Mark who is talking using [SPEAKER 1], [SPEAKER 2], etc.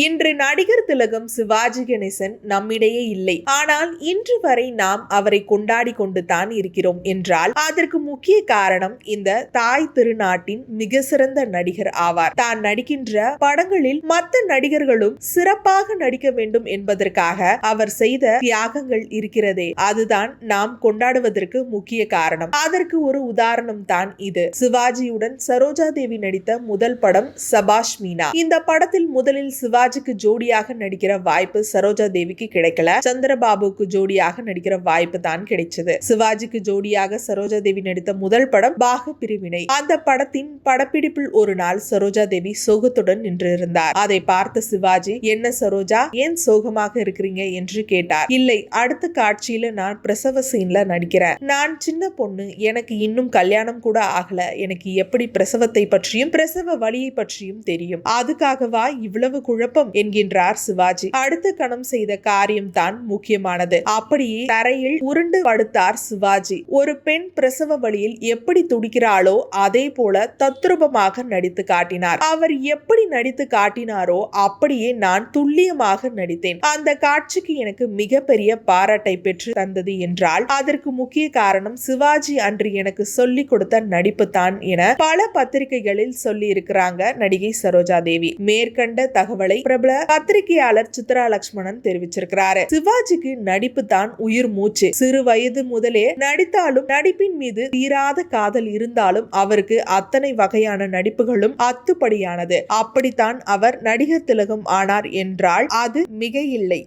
[SPEAKER 1] இன்று நடிகர் திலகம் சிவாஜி கணேசன் நம்மிடையே இல்லை. ஆனால் இன்று வரை நாம் அவரை கொண்டாடி கொண்டு தான் இருக்கிறோம் என்றால் அதற்கு முக்கிய காரணம் இந்த தாய் திருநாட்டின் மிக சிறந்த நடிகர் ஆவார். தான் நடிக்கின்ற படங்களில் மற்ற நடிகர்களும் சிறப்பாக நடிக்க வேண்டும் என்பதற்காக அவர் செய்த தியாகங்கள் இருக்கிறதே. அதுதான் நாம் கொண்டாடுவதற்கு முக்கிய காரணம். அதற்கு ஒரு உதாரணம் தான் இது. சிவாஜியுடன் சரோஜா தேவி நடித்த முதல் படம் சபாஷ் மீனா. இந்த படத்தில் முதலில் சிவாஜிக்கு ஜோடியாக நடிக்கிற வாய்ப்பு சரோஜா தேவிக்கு கிடைக்கல. சந்திரபாபுக்கு ஜோடியாக நடிக்கிற வாய்ப்பு தான் கிடைச்சது. சிவாஜிக்கு ஜோடியாக சரோஜா தேவி நடித்த முதல் படம் பாக பிரிவினை அந்த படத்தின் படப்பிடிப்பில் ஒரு நாள் சரோஜா தேவி சோகத்துடன் நின்றிருந்தார் அதை பார்த்த சிவாஜி என்ன சரோஜா ஏன் சோகமாக இருக்கிறீங்க? என்று கேட்டார். இல்லை அடுத்த காட்சியில நான் பிரசவ சீன்ல நடிக்கிறேன். நான் சின்ன பொண்ணு எனக்கு இன்னும் கல்யாணம் கூட ஆகல. எனக்கு எப்படி பிரசவத்தை பற்றியும் பிரசவ வழியை பற்றியும் தெரியும். அதுக்காகவா இவ்வளவு குழப்பம் குழப்பம் என்கின்றார் சிவாஜி. அடுத்த கணம் செய்த காரியம் தான் முக்கியமானது. அப்படியே தரையில் உருண்டு படுத்தார் சிவாஜி. ஒரு பெண் பிரசவ வழியில் எப்படி துடிக்கிறாளோ அதே போல தத்ரூபமாக நடித்து காட்டினார். அவர் எப்படி நடித்து காட்டினாரோ அப்படியே நான் துல்லியமாக நடித்தேன். அந்த காட்சிக்கு எனக்கு மிகப்பெரிய பாராட்டை பெற்று தந்தது என்றால் அதற்கு முக்கிய காரணம் சிவாஜி அன்று எனக்கு சொல்லிக் கொடுத்த நடிப்பு தான் என பல பத்திரிகைகளில் சொல்லி இருக்கிறாங்க நடிகை சரோஜா தேவி. மேற்கண்ட தகவலை பிரபல பத்திரிகையாளர் சித்ரா லட்சுமணன் தெரிவிச்சிருக்கிறாரு. சிவாஜிக்கு நடிப்பு தான் உயிர் மூச்சு. சிறு வயது முதலே நடித்தாலும் நடிப்பின் மீது தீராத காதல் இருந்தாலும் அவருக்கு அத்தனை வகையான நடிப்புகளும் அத்துப்படியானது. அப்படித்தான் அவர் நடிகர் திலகம் ஆனார் என்றால் அது மிக இல்லை